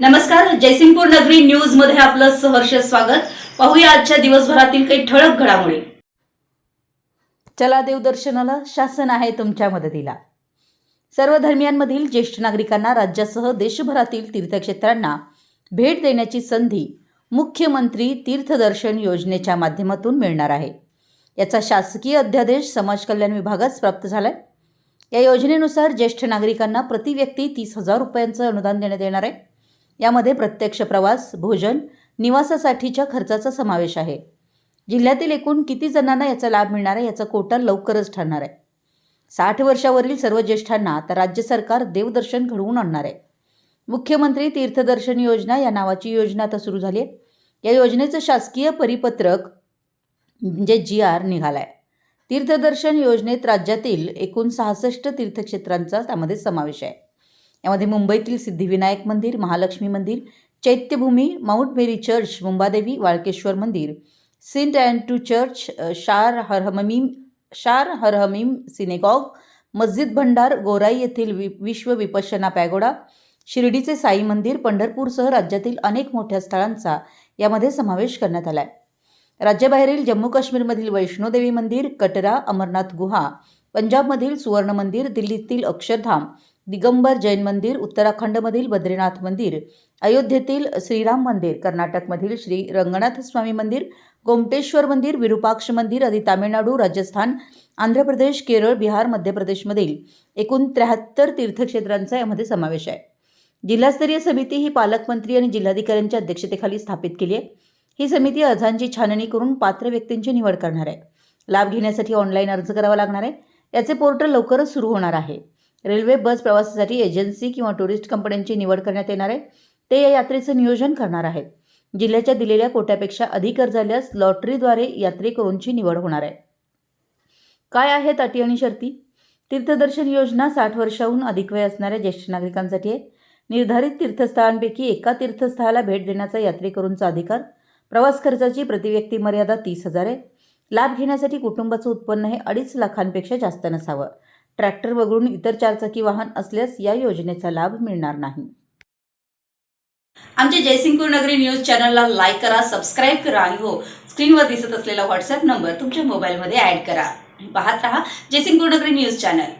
नमस्कार जयसिंगपूर नगरी न्यूजमध्ये आपलं सहर्ष स्वागत. पाहूया आजच्या दिवसभरातील काही ठळक घडामोडी. चला देवदर्शनाला शासन आहे तुमच्या मदतीला. सर्व धर्मियांमधील ज्येष्ठ नागरिकांना राज्यासह देशभरातील तीर्थक्षेत्रांना भेट देण्याची संधी मुख्यमंत्री तीर्थदर्शन योजनेच्या माध्यमातून मिळणार आहे. याचा शासकीय अध्यादेश समाज कल्याण विभागास प्राप्त झालाय. या योजनेनुसार ज्येष्ठ नागरिकांना प्रति व्यक्ती तीस हजार रुपयांचं अनुदान देण्यात येणार आहे. यामध्ये प्रत्यक्ष प्रवास भोजन निवासासाठीच्या खर्चाचा समावेश आहे. जिल्ह्यातील एकूण किती जणांना याचा लाभ मिळणार आहे याचा कोटा लवकरच ठरणार आहे. साठ वर्षावरील सर्व ज्येष्ठांना आता राज्य सरकार देवदर्शन घडवून आणणार आहे. मुख्यमंत्री तीर्थदर्शन योजना या नावाची योजना आता सुरू झाली आहे. या योजनेचं शासकीय परिपत्रक म्हणजे जी आर निघाला आहे तीर्थदर्शन योजनेत राज्यातील एकूण सहासष्ट तीर्थक्षेत्रांचा त्यामध्ये समावेश आहे. यामध्ये मुंबईतील सिद्धिविनायक मंदिर महालक्ष्मी मंदिर Chaityabhoomi Mount Mary Church Mumbadevi Walkeshwar मंदिर सेंट अँटू चर्च शार हरहमीम शार हरहमीम सिनेगॉग मस्जिद भंडार गोराई येथील वि विश्व विपश्यना पॅगोडा शिर्डीचे साई मंदिर पंढरपूरसह राज्यातील अनेक मोठ्या स्थळांचा यामध्ये समावेश करण्यात आला आहे राज्याबाहेरील जम्मू काश्मीरमधील वैष्णोदेवी मंदिर कटरा अमरनाथ गुहा पंजाबमधील सुवर्ण मंदिर दिल्लीतील अक्षरधाम दिगंबर जैन मंदिर उत्तराखंडमधील बद्रीनाथ मंदिर अयोध्येतील श्रीराम मंदिर कर्नाटकमधील श्री रंगनाथ स्वामी मंदिर गोमटेश्वर मंदिर विरुपाक्ष मंदिर आदी तामिळनाडू राजस्थान आंध्र प्रदेश केरळ बिहार मध्य प्रदेशमधील एकूण त्र्याहत्तर तीर्थक्षेत्रांचा यामध्ये समावेश आहे. जिल्हास्तरीय समिती ही पालकमंत्री आणि जिल्हाधिकाऱ्यांच्या अध्यक्षतेखाली स्थापित केली आहे. ही समिती अर्जांची छाननी करून पात्र व्यक्तींची निवड करणार आहे. लाभ घेण्यासाठी ऑनलाईन अर्ज करावा लागणार आहे. याचे पोर्टल लवकरच सुरू होणार आहे. रेल्वे बस प्रवासासाठी एजन्सी किंवा टुरिस्ट कंपन्यांची निवड करण्यात येणार आहे. ते या यात्रेचं नियोजन करणार आहेत. जिल्ह्याच्या दिलेल्या कोट्यापेक्षा अधिक अर्ज आल्यास लॉटरीद्वारे यात्रेकरूंची निवड होणार आहे. काय आहेत अटी आणि शर्ती? तीर्थदर्शन योजना साठ वर्षाहून अधिक वय असणाऱ्या ज्येष्ठ नागरिकांसाठी आहे. निर्धारित तीर्थस्थळांपैकी एका तीर्थस्थळाला भेट देण्याचा यात्रेकरूंचा अधिकार. प्रवास खर्चाची प्रतिव्यक्ती मर्यादा तीस हजार आहे. लाभ घेण्यासाठी कुटुंबाचं उत्पन्न हे अडीच लाखांपेक्षा जास्त नसावं. ट्रॅक्टर वगळून इतर चारचाकी वाहन असल्यास या योजनेचा लाभ मिळणार नाही. आमच्या जयसिंगपूर नगरी न्यूज चॅनलला लाईक करा सबस्क्राईब करा आणि हो स्क्रीनवर दिसत असलेला व्हॉट्सअप नंबर तुमच्या मोबाईलमध्ये ऍड करा. पाहत रहा जयसिंगपूर नगरी न्यूज चॅनल.